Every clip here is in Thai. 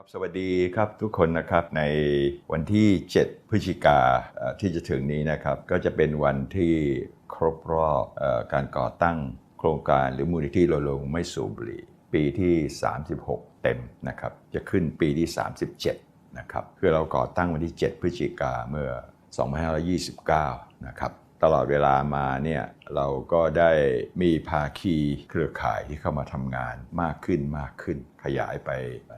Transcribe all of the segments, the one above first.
ครับสวัสดีครับทุกคนนะครับในวันที่ 7 พฤศจิกาที่จะถึงนี้นะครับ ก็จะเป็นวันที่ครบรอบอการก่อตั้งโครงการหรือมูลนิธิรณรงค์ไม่สูบบุหรี่ ปีที่ 36 เต็มนะครับ จะขึ้นปีที่ 37 นะครับคือเราก่อตั้งวันที่ 7 พฤศจิกาเมื่อ 2529 นะครับ ตลอดเวลามาเนี่ยเราก็ได้มีภาคีเครือข่ายที่เข้ามาทำงานมากขึ้นมากขึ้น ขยายไป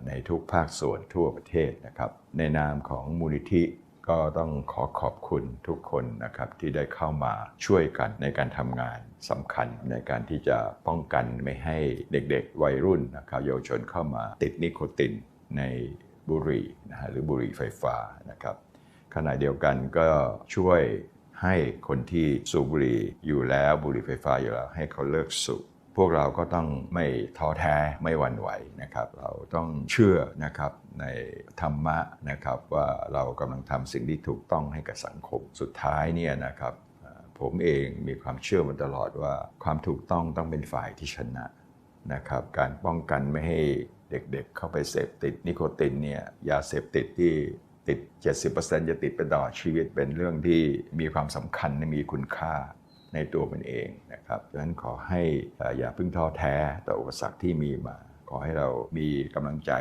ในทุกภาคส่วนทั่วประเทศนะครับ ในนามของมูลนิธิก็ต้องขอขอบคุณทุกคนนะครับที่ได้เข้ามาช่วยกันในการทำงานสำคัญในการที่จะป้องกันไม่ให้เด็กๆ วัยรุ่นนะครับเยาวชนเข้ามาติดนิโคตินในบุหรี่นะฮะหรือบุหรี่ไฟฟ้านะครับขณะเดียวกันก็ช่วย ให้คนที่สูบบุหรี่อยู่แล้วบุหรี่ไฟฟ้าอยู่แล้วให้เขาเลิกสูบพวกเราก็ต้องไม่ท้อแท้ไม่หวั่นไหวนะครับ เราต้องเชื่อนะครับในธรรมะนะครับว่าเรากำลังทำสิ่งที่ถูกต้องให้กับสังคมสุดท้ายเนี่ยนะครับผมเองมีความเชื่อมาตลอดว่าความถูกต้องต้องเป็นฝ่ายที่ชนะนะครับการป้องกันไม่ให้เด็กๆเข้าไปเสพติดนิโคตินเนี่ยยาเสพติดที่ ติด 70%จะติดไปตลอดชีวิตเป็นเรื่องที่มีความสำคัญและมีคุณค่าในตัวมันเองนะครับดังนั้นขอให้อย่าพึ่งท้อแท้ต่ออุปสรรคที่มีมา ขอให้เรามีกำลังใจ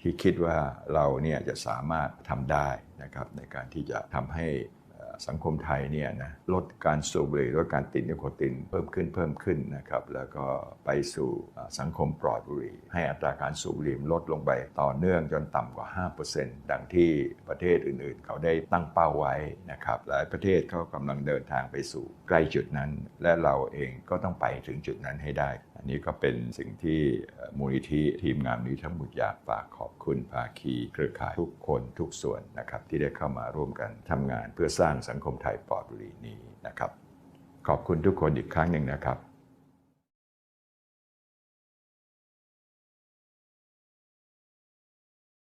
ที่คิดว่าเราเนี่ยจะสามารถทำได้นะครับในการที่จะทำให้ สังคมไทยเนี่ยนะลดการสูบบุหรี่ลดการติดนิโคตินเพิ่มขึ้นเพิ่มขึ้นนะครับแล้วก็ไปสู่สังคมปลอดบุหรี่ ให้อัตราการสูบบุหรี่ลดลงไปต่อเนื่องจนต่ำกว่า 5%ดังที่ประเทศอื่นๆ เขาได้ตั้งเป้าไว้นะครับหลายประเทศเขากำลังเดินทางไปสู่ใกล้จุดนั้น และเราเองก็ต้องไปถึงจุดนั้นให้ได้ นี้ก็เป็นสิ่งที่มูลนิธิทีมงานนี้ทั้งหมดอยากฝากขอบคุณภาคีเครือข่ายทุกคนทุกส่วนนะครับที่ได้เข้ามาร่วมกันทำงานเพื่อสร้างสังคมไทยปลอดบุหรี่นี้นะครับ ขอบคุณทุกคนอีกครั้งหนึ่งนะครับ